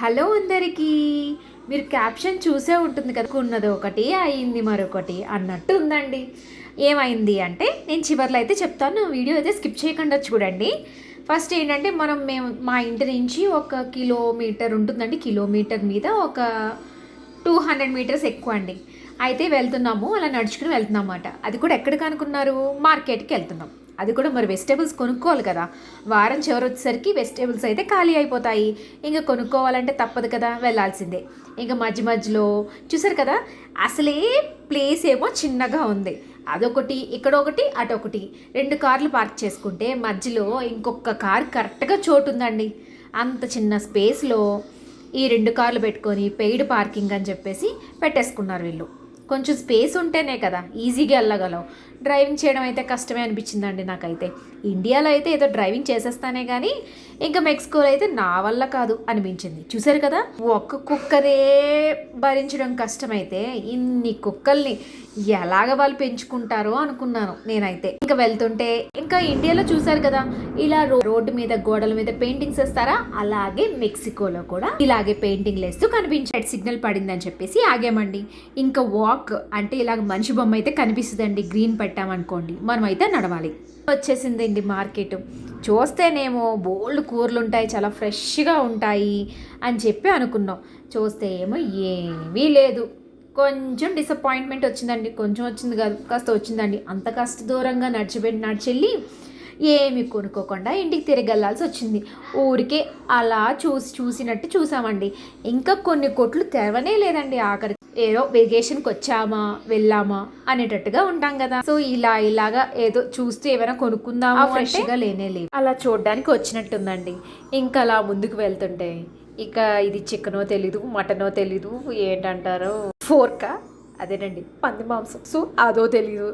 Hello అందరికీ. మీరు caption చూసే ఉంటుంది కదా ఉన్నది ఒకటి అయింది మరొకటి అన్నట్టు ఉందండి. ఏమైంది అంటే నేను చివర్లో అయితే చెప్తాను వీడియో అయితే స్కిప్ చేయకుండా చూడండి. ఫస్ట్ ఏంటంటే మనం మేము మా ఇంటి నుంచి ఒక కిలోమీటర్ ఉంటుందండి కిలోమీటర్ మీద ఒక టూ హండ్రెడ్ మీటర్స్ ఎక్కువ అండి. అయితే వెళ్తున్నాము అలా నడుచుకుని వెళ్తున్నాం అన్నమాట. అది కూడా ఎక్కడికి అనుకున్నారు? మార్కెట్కి వెళ్తున్నాం. అది కూడా మరి వెజిటేబుల్స్ కొనుక్కోవాలి కదా. వారం చివరి వచ్చేసరికి వెజిటేబుల్స్ అయితే ఖాళీ అయిపోతాయి. ఇంకా కొనుక్కోవాలంటే తప్పదు కదా వెళ్ళాల్సిందే. ఇంకా మధ్య మధ్యలో చూసారు కదా అసలే ప్లేస్ ఏమో చిన్నగా ఉంది. అదొకటి ఇక్కడ ఒకటి అటొకటి. రెండు కార్లు పార్క్ చేసుకుంటే మధ్యలో ఇంకొక కార్ కరెక్ట్గా చోటు ఉందండి అంత చిన్న స్పేస్లో ఈ రెండు కార్లు పెట్టుకొని పెయిడ్ పార్కింగ్ అని చెప్పేసి పెట్టేసుకున్నారు వీళ్ళు. కొంచెం స్పేస్ ఉంటేనే కదా ఈజీగా వెళ్ళగలవు. డ్రైవింగ్ చేయడం అయితే కష్టమే అనిపించిందండి నాకైతే. ఇండియాలో అయితే ఏదో డ్రైవింగ్ చేసేస్తానే కానీ ఇంకా మెక్సికోలో అయితే నా వల్ల కాదు అనిపించింది. చూసారు కదా ఒక్క కుక్కరే భరించడం కష్టమైతే ఇన్ని కుక్కల్ని ఎలాగ వాళ్ళు పెంచుకుంటారో అనుకున్నాను నేనైతే. ఇంకా వెళ్తుంటే ఇంకా ఇండియాలో చూసారు కదా ఇలా రో- రోడ్డు మీద గోడల మీద పెయింటింగ్స్ వేస్తారా? అలాగే మెక్సికోలో కూడా ఇలాగే పెయింటింగ్ వేస్తూ కనిపించాడు సిగ్నల్ పడిందని చెప్పేసి ఆగామండి. ఇంకా వాక్ అంటే ఇలాగ మనిషి బొమ్మ అయితే కనిపిస్తుందండి గ్రీన్ పెట్టామనుకోండి మనం అయితే నడవాలి. వచ్చేసిందండి మార్కెట్. చూస్తేనేమో బోల్డ్ కూరలు ఉంటాయి చాలా ఫ్రెష్గా ఉంటాయి అని చెప్పి అనుకున్నాం. చూస్తే ఏమో ఏమీ లేదు. కొంచెం డిసప్పాయింట్మెంట్ వచ్చిందండి. కొంచెం వచ్చింది కాదు కాస్త వచ్చిందండి. అంత కాస్త దూరంగా నడిచిపెట్టి నడిచెళ్ళి ఏమి కొనుక్కోకుండా ఇంటికి తిరగల్లాల్సి వచ్చింది. ఊరికే అలా చూసి చూసినట్టు చూసామండి. ఇంకా కొన్ని కొట్లు తెరవనే లేదండి ఆఖరి ఏదో వెకేషన్కి వచ్చామా వెళ్ళామా అనేటట్టుగా ఉంటాం కదా. సో ఇలా ఇలాగా ఏదో చూస్తే ఏమైనా కొనుక్కుందామా ఫ్రెష్గా లేనే లేవు. అలా చూడడానికి వచ్చినట్టుందండి. ఇంకా అలా ముందుకు వెళ్తుంటే ఇక ఇది చికెనో తెలీదు మటనో తెలీదు ఏంటంటారో. ఫోర్కా అదేనండి పంది మాంసం. సో అదో తెలీదు.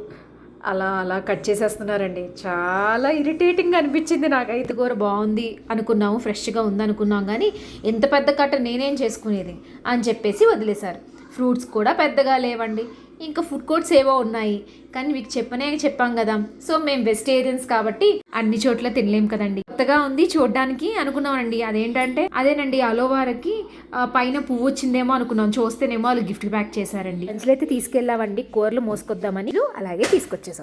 అలా అలా కట్ చేసేస్తున్నారండి. చాలా ఇరిటేటింగ్ అనిపించింది నాకైతే. కూర బాగుంది అనుకున్నాము ఫ్రెష్గా ఉంది అనుకున్నాం కానీ ఎంత పెద్ద కట్ట నేనేం చేసుకునేది అని చెప్పేసి వదిలేశారు. ఫ్రూట్స్ కూడా పెద్దగా లేవండి. ఇంకా ఫుడ్ కోర్ట్స్ ఏవో ఉన్నాయి. కానీ మీకు చెప్పనే చెప్పాం కదా. సో మేము వెజిటేరియన్స్ కాబట్టి అన్ని చోట్ల తినలేం కదండి. కొత్తగా ఉంది చూడడానికి అనుకున్నామండి. అదేంటంటే అదేనండి అలోవారకి పైన పువ్వు వచ్చిందేమో అనుకున్నాం. చూస్తేనేమో వాళ్ళు గిఫ్ట్ ప్యాక్ చేశారండి. ఫ్రెండ్స్లో అయితే తీసుకెళ్ళామండి కూరలు మోసుకొద్దామని. అలాగే తీసుకొచ్చేసాం.